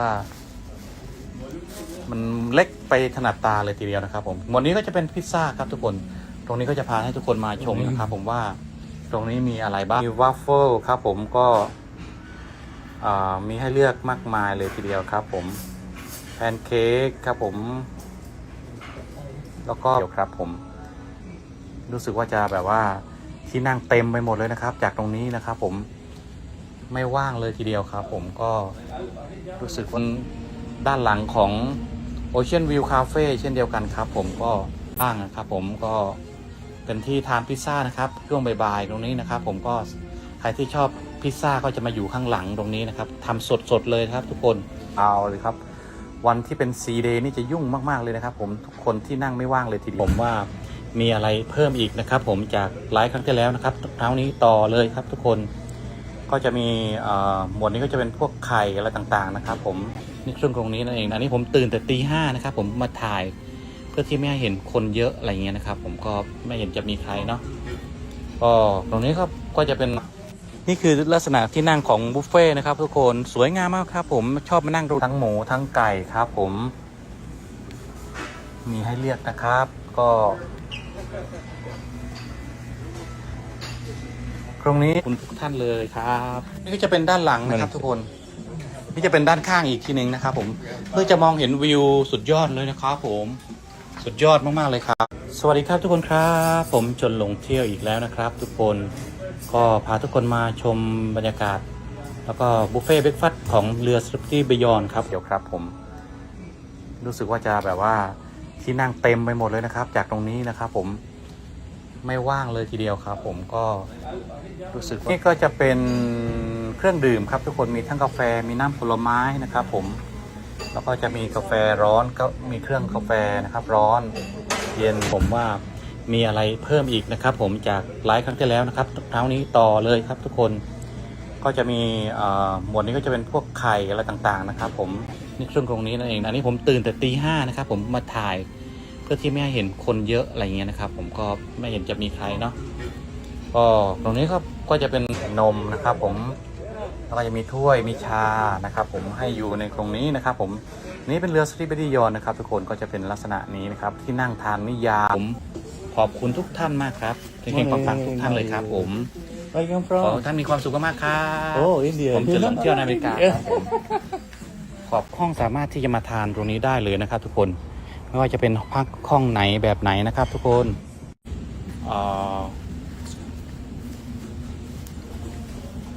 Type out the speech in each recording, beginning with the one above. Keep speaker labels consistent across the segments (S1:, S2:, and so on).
S1: ว่ามันเล็กไปถนัดตาเลยทีเดียวนะครับ ผมหมวดนี้ก็จะเป็นพิซซ่าครับทุกคน ตรงนี้ก็จะพาให้ทุกคนมาชมนะครับ ผมว่าตรงนี้มีอะไรบ้างมีวัฟเฟิลครับ ผมก็มีให้เลือกมากมายเลยทีเดียวครับ ผมแพนเค้กครับผม แล้วก็เดี๋ยวครับ ผม รู้สึกว่าจะแบบว่าที่นั่งเต็มไปหมดเลยนะครับ จากตรงนี้นะครับ ผม ไม่ว่างเลยทีเดียวครับ ผมก็รู้สึกว่าด้านหลังของ Ocean View Cafe เช่นเดียวกันครับ ผมก็บ้างนะครับ ผมก็เป็นที่ทานพิซซ่านะครับช่วงบ่ายๆตรงนี้นะครับ ผมก็ใครที่ชอบพิซซ่าก็จะมาอยู่ข้างหลังตรงนี้นะครับทำสดๆเลยครับ ทุกคนเอาเลยครับ วันที่เป็นซีเดย์นี่จะยุ่งมากๆเลยนะครับ ผมทุกคนที่นั่งไม่ว่างเลยทีเดียวผมว่ามีอะไรเพิ่มอีกนะครับ ผมจากไลฟ์ครั้งที่แล้วนะครับเท้านี้ต่อเลยครับทุกคน ก็จะมีหมวดนี้ก็จะเป็นพวกไข่อะไรต่างๆนะครับ ผมนี่เครื่องตรงนี้นั่นเองอันนี้ผมตื่นแต่ตีห้านะครับ ผมมาถ่ายเพื่อที่ไม่ให้เห็นคนเยอะอะไรเงี้ยนะครับ ผมก็ไม่เห็นจะมีใครเนาะก็ตรงนี้ก็ก็จะเป็นนี่คือลักษณะที่นั่งของบุฟเฟ่ต์นะครับ ทุกคนสวยงามมากครับ ผมชอบมานั่งดูทั้งหมูทั้งไก่ครับ ผม มีให้เลือกนะครับ ก็ ตรงนี้คุณทุกท่านเลยครับ นี่ก็จะเป็นด้านหลังนะครับทุกคน นี่จะเป็นด้านข้างอีกทีหนึ่งนะครับ ผม เพื่อจะมองเห็นวิวสุดยอดเลยนะครับผมสุดยอดมากๆเลยครับ สวัสดีครับทุกคนครับ ผมจนลงเที่ยวอีกแล้วนะครับ ทุกคนก็พาทุกคนมาชมบรรยากาศ แล้วก็บุฟเฟ่เบรกฟาสต์ของเรือสตรีทบยอนครับเดี๋ยวครับผม รู้สึกว่าจะแบบว่าที่นั่งเต็มไปหมดเลยนะครับ จากตรงนี้นะครับผม ไม่ว่างเลยทีเดียวครับ ผมก็รู้สึกนี่ก็จะเป็นเครื่องดื่มครับ ทุกคนมีทั้งกาแฟมีน้ำผลไม้นะครับ ผมแล้วก็จะมีกาแฟร้อนก็มีเครื่องกาแฟนะครับ ร้อน เย็นผมว่ามีอะไรเพิ่มอีกนะครับ ผมจากไลฟ์ครั้งที่แล้วนะครับเท้านี้ต่อเลยครับทุกคนก็จะมีหมวดนี้ก็จะเป็นพวกไข่อะไรต่างๆนะครับ ผมนี่เครื่องตรงนี้นั่นเอง อันนี้ผมตื่นแต่ตีห้านะครับ ผมมาถ่าย พื่อที่ไม่ให้เห็นคนเยอะอะไรเงี้ยนะครับ ผมก็ไม่เห็นจะมีใครเนาะก็ตรงนี้ก็ก็จะเป็นนมนะครับ ผมแล้วก็จะมีถ้วยมีชานะครับ ผมให้อยู่ในตรงนี้นะครับ ผมนี่เป็นเรือสตรีทเบดี้ยอนนะครับ ทุกคนก็จะเป็นลักษณะนี้นะครับ ที่นั่งทานนิยามผมขอบคุณทุกท่านมากครับเก่งๆฟังๆทุกท่านเลยครับ ผม
S2: Where you come
S1: ขอ
S2: from?
S1: ให้ท่านมีความสุขมากๆครับ
S2: Oh, India.
S1: ผมจะลงเที่ยวในอเมริกาครับผมขอบห้องสามารถที่จะมาทานตรงนี้ได้เลยนะครับทุกคน ไม่ว่าจะเป็นพักห้องไหนแบบไหนนะครับ ทุกคนเอ่อ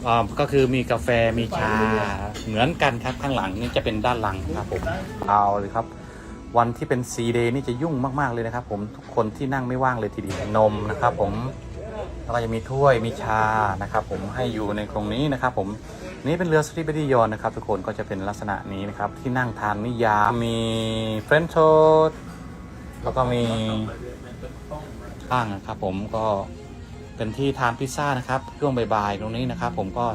S1: เอ่อก็คือมีกาแฟมีชาเหมือนกันครับข้างหลังนี่จะเป็นด้านหลังครับผมเอาเลยครับ วันที่เป็นซีเดย์นี่จะยุ่งมาก ๆ เลยนะครับ ผมทุกคนที่นั่งไม่ว่างเลยทีเดียวนมนะครับ ผมแล้วก็จะมีถ้วยมีชานะครับ ผมให้อยู่ในตรงนี้นะครับ ผม นี่เป็นเรือสตรีทบดียอนนะครับทุกคนก็จะเป็นลักษณะนี้นะครับ ที่นั่งทานนิยามมีเฟรนช์โทสแล้วก็มีข้างนะครับผมก็เป็นที่ทานพิซซ่านะครับช่วงบ่ายๆตรงนี้นะครับ ผมก็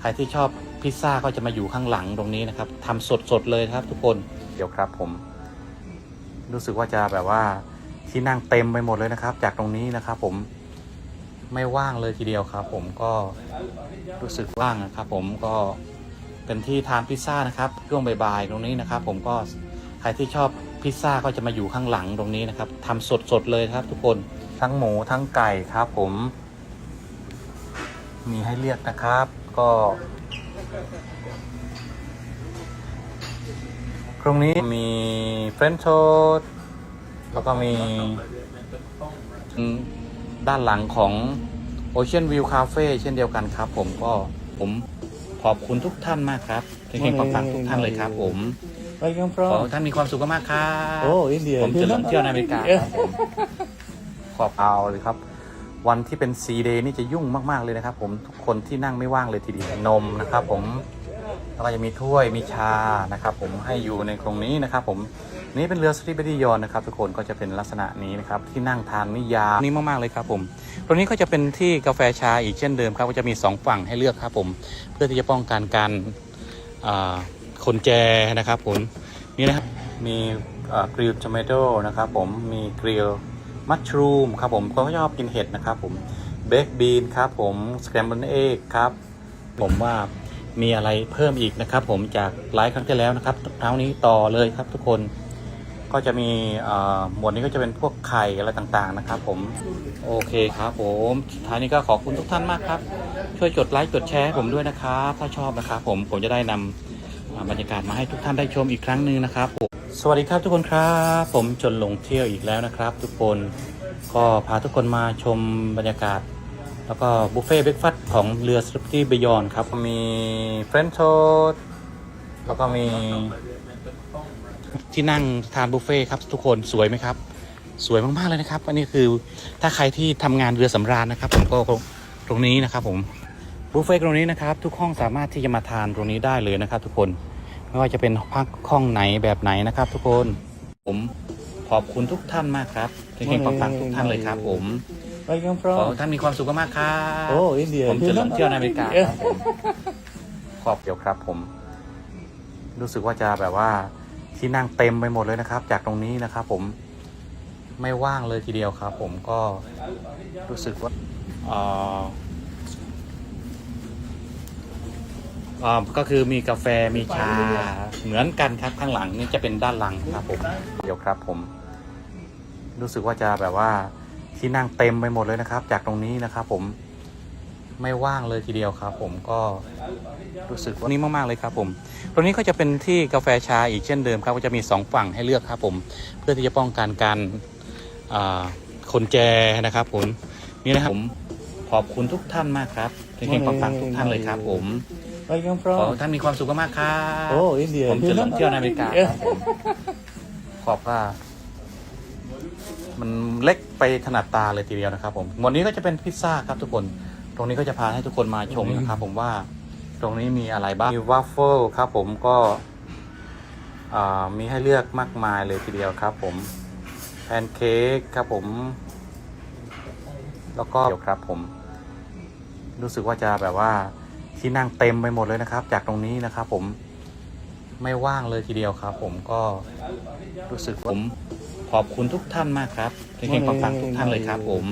S1: ใครที่ชอบพิซซ่าก็จะมาอยู่ข้างหลังตรงนี้นะครับทำสดๆเลยครับทุกคนเดี๋ยวครับผมรู้สึกว่าจะแบบว่าที่นั่งเต็มไปหมดเลยนะครับ จากตรงนี้นะครับผม ไม่ว่างเลยทีเดียวครับ ผมก็รู้สึกว่างนะครับ ผมก็เป็นที่ทานพิซซ่านะครับช่วงบ่ายๆตรงนี้นะครับ ผมก็ใครที่ชอบพิซซ่าก็จะมาอยู่ข้างหลังตรงนี้นะครับทำสดๆเลยครับ ทุกคนทั้งหมูทั้งไก่ครับ ผม มีให้เลือกนะครับ ก็ตรงนี้มีเฟรนช์โทสแล้วก็มี ด้านหลังของ Ocean View Cafe เช่นเดียวกันครับ ผมก็ผมขอบคุณทุกท่านมากครับเก่งๆฟังๆทุกท่านเลยครับ ผม
S2: Where you come
S1: ขอ
S2: from?
S1: ให้ท่านมีความสุขมากๆครับ
S2: Oh, India.
S1: ผมจะลงเที่ยวในอเมริกาครับผมขอบเอาเลยครับ วันที่เป็นซีเดย์นี่จะยุ่งมากๆเลยนะครับ ผมทุกคนที่นั่งไม่ว่างเลยทีเดียวนมนะครับ ผม แล้วก็จะมีถ้วยมีชานะครับผมให้อยู่ในตรงนี้นะครับผมนี่เป็นเรือสตรีทเบดียอนนะครับทุกคนก็จะเป็นลักษณะนี้นะครับที่นั่งทานนิยามนี่มากๆเลยครับผมตรงนี้ก็จะเป็นที่กาแฟชาอีกเช่นเดิมครับก็จะมีสองฝั่งให้เลือกครับผมเพื่อที่จะป้องกันการคนแจนะครับผมนี่นะครับมีกริลทอมโตนะครับผมมีกริลมัชรูมครับผมก็ชอบกินเห็ดนะครับผมเบคบีนครับผมสแครมเบิลเอ็กครับผมว่า มีอะไรเพิ่มอีกนะครับ ผมจากไลฟ์ครั้งที่แล้วนะครับเท้านี้ต่อเลยครับทุกคนก็จะมีหมวดนี้ก็จะเป็นพวกไข่อะไรต่างๆนะครับ ผมโอเคครับผมท้ายนี้ก็ขอบคุณทุกท่านมากครับ ช่วยกดไลค์กดแชร์ผมด้วยนะครับถ้าชอบนะครับ ผมผมจะได้นำอ่าบรรยากาศมาให้ทุกท่านได้ชมอีกครั้งหนึ่งนะครับผมสวัสดีครับทุกคนครับ ผมจนลงเที่ยวอีกแล้วนะครับ ทุกคนก็พาทุกคนมาชมบรรยากาศ แล้วก็บุฟเฟ่เบรกฟาสต์ของเรือส p ิ t y Beyond ครับ มีเฟรนช์โทสแล้วก็มีที่นั่งทานบุฟเฟ่ครับทุกคนสวยไหมครับ สวยมาก ๆ เลยนะครับ อันนี้คือถ้าใครที่ทำงานเรือสำราญนะครับ ผมก็ตรงนี้นะครับผมบุฟเฟ่ตรงนี้นะครับ ทุกห้องสามารถที่จะมาทานตรงนี้ได้เลยนะครับ ทุกคนไม่ว่าจะเป็นพักห้องไหนแบบไหนนะครับ ทุกคนผมขอบคุณทุกท่านมากครับเก่งๆปังๆทุกท่านเลยครับ ผม
S2: Where you come
S1: ขอ
S2: from?
S1: ให้ท่านมีความสุขมากๆครับ
S2: Oh, India.
S1: ผมจะลงเที่ยวในอเมริกาครับผมขอบเกี่ยวครับผม รู้สึกว่าจะแบบว่าที่นั่งเต็มไปหมดเลยนะครับ จากตรงนี้นะครับ ผมไม่ว่างเลยทีเดียวครับ ผมก็รู้สึกว่าเอ่ออ่าก็คือมีกาแฟมีชาเหมือนกันครับข้างหลังนี่จะเป็นด้านหลังครับ ผม เดี๋ยวครับ ผม รู้สึกว่าจะแบบว่า ที่นั่งเต็มไปหมดเลยนะครับ จากตรงนี้นะครับ ผมไม่ว่างเลยทีเดียวครับ ผมก็รู้สึกว่านี่มากๆเลยครับ ผมตรงนี้ก็จะเป็นที่กาแฟชาอีกเช่นเดิมครับ ก็จะมีสองฝั่งให้เลือกครับ ผมเพื่อที่จะป้องกันการอ่าคนแจนะครับ ผมนี่นะครับผมขอบคุณทุกท่านมากครับเก่งๆปังๆทุกท่านเลยครับ ผม
S2: Where you come
S1: ขอ
S2: from?
S1: ให้ท่านมีความสุขมากๆครับ
S2: Oh, India.
S1: ผมจะลงเที่ยวในอเมริกาครับผมขอบว่า มันเล็กไปถนัดตาเลยทีเดียวนะครับผมวดนี้ก็จะเป็นพิซซ่าครับทุกคน ตรงนี้ก็จะพาให้ทุกคนมาชมนะครับผมว่าตรงนี้มีอะไรบ้าง มีวัฟเฟิลครับผมก็มีให้เลือกมากมายเลยทีเดียวครับผมแพนเค้กครับผม แล้วก็เดี๋ยวครับผม รู้สึกว่าจะแบบว่าที่นั่งเต็มไปหมดเลยนะครับ จากตรงนี้นะครับผมไม่ว่างเลยทีเดียวครับ ผมก็รู้สึกว่าผม ขอบคุณทุกท่านมากครับเก่งๆปังๆทุกท่านเลยครับ ผม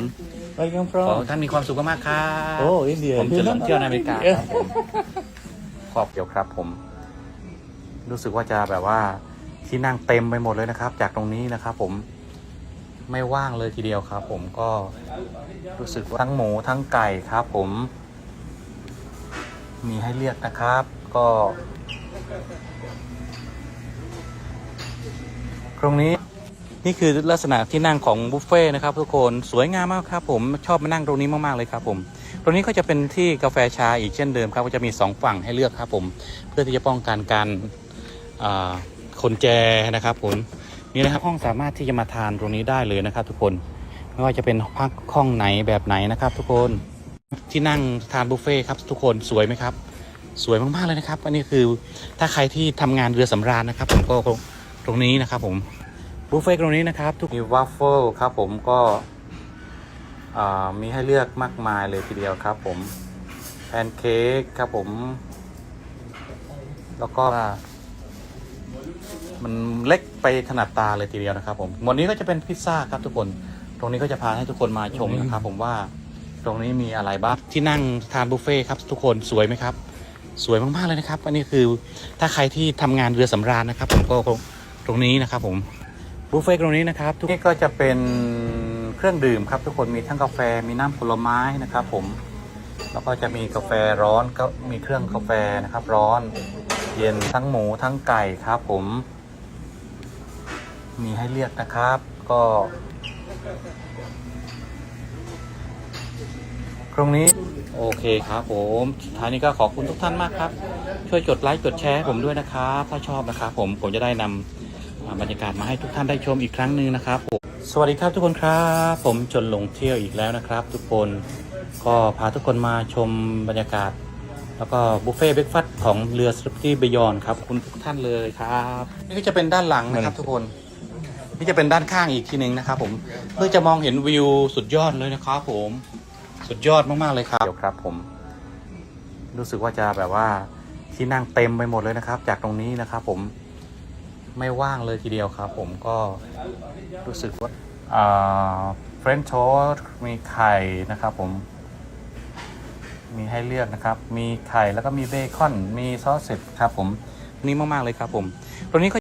S2: Where you come
S1: ขอ
S2: from?
S1: ให้ท่านมีความสุขมากๆครับ
S2: Oh, India.
S1: ผมจะลงเที่ยวในอเมริกาครับผมขอบเกี่ยวครับผม รู้สึกว่าจะแบบว่าที่นั่งเต็มไปหมดเลยนะครับ จากตรงนี้นะครับ ผมไม่ว่างเลยทีเดียวครับ ผมก็รู้สึกว่าทั้งหมูทั้งไก่ครับ ผม มีให้เลือกนะครับ ก็ ตรงนี้ นี่คือลักษณะที่นั่งของบุฟเฟ่ต์นะครับทุกคนสวยงามมากครับผมชอบมานั่งตรงนี้มากๆเลยครับผม ตรงนี้ก็จะเป็นที่กาแฟชาอีกเช่นเดิมครับก็จะมีสองฝั่งให้เลือกครับผม เพื่อที่จะป้องกันการคนแจนะครับผมนี่นะครับห้องสามารถที่จะมาทานตรงนี้ได้เลยนะครับ ทุกคนไม่ว่าจะเป็นพักห้องไหนแบบไหนนะครับ ทุกคนที่นั่งทานบุฟเฟ่ต์ครับทุกคนสวยไหมครับ สวยมากๆเลยนะครับ อันนี้คือถ้าใครที่ทำงานเรือสำราญนะครับ ผมก็ตรงนี้นะครับผม บุฟเฟ่ต์ตรงนี้นะครับ ทุกมีวัฟเฟิลครับผมก็อ่ามีให้เลือกมากมายเลยทีเดียวครับผมแพนเค้กครับผม แล้วก็มันเล็กไปถนัดตาเลยทีเดียวนะครับผมหมวดนี้ก็จะเป็นพิซซ่าครับทุกคน ตรงนี้ก็จะพาให้ทุกคนมาชมนะครับผมว่าตรงนี้มีอะไรบ้างที่นั่งทานบุฟเฟ่ต์ครับทุกคนสวยไหมครับ สวยมากๆเลยนะครับ อันนี้คือถ้าใครที่ทำงานเรือสำราญนะครับ ผมก็ตรงนี้นะครับผม บุฟเฟ่ต์ตรงนี้นะครับทุกนี่ก็จะเป็นเครื่องดื่มครับ ทุกคนมีทั้งกาแฟมีน้ำผลไม้นะครับ ผม แล้วก็จะมีกาแฟร้อนก็มีเครื่องกาแฟนะครับ ร้อน เย็นทั้งหมูทั้งไก่ครับ ผม มีให้เลือกนะครับ ก็ตรงนี้โอเคครับผมท้ายนี้ก็ขอบคุณทุกท่านมากครับ ช่วยกดไลค์กดแชร์ผมด้วยนะครับ ถ้าชอบนะครับผมผมจะได้นำอ่า บรรยากาศมาให้ทุกท่านได้ชมอีกครั้งหนึ่งนะครับผมสวัสดีครับทุกคนครับ ผมจนหลงเที่ยวอีกแล้วนะครับ ทุกคนก็พาทุกคนมาชมบรรยากาศ แล้วก็บุฟเฟ่เบรกฟาสต์ของเรือส p ิ t y Beyond ครับขอบคุณทุกท่านเลยครับ นี่ก็จะเป็นด้านหลังนะครับ ทุกคนนี่จะเป็นด้านข้างอีกทีหนึ่งนะครับ ผมเพื่อจะมองเห็นวิวสุดยอดเลยนะครับผมสุดยอดมากๆเลยครับเดี๋ยวครับ ผม รู้สึกว่าจะแบบว่าที่นั่งเต็มไปหมดเลยนะครับ จากตรงนี้นะครับ ผม ไม่ว่างเลยทีเดียวครับ ผมก็รู้สึกว่าเฟรนช์โทสมีไข่นะครับผม มีให้เลือกนะครับ มีไข่แล้วก็มีเบคอน มีซอสเสร็จครับผม นี่มาก ๆ เลยครับผม ตัวนี้ก็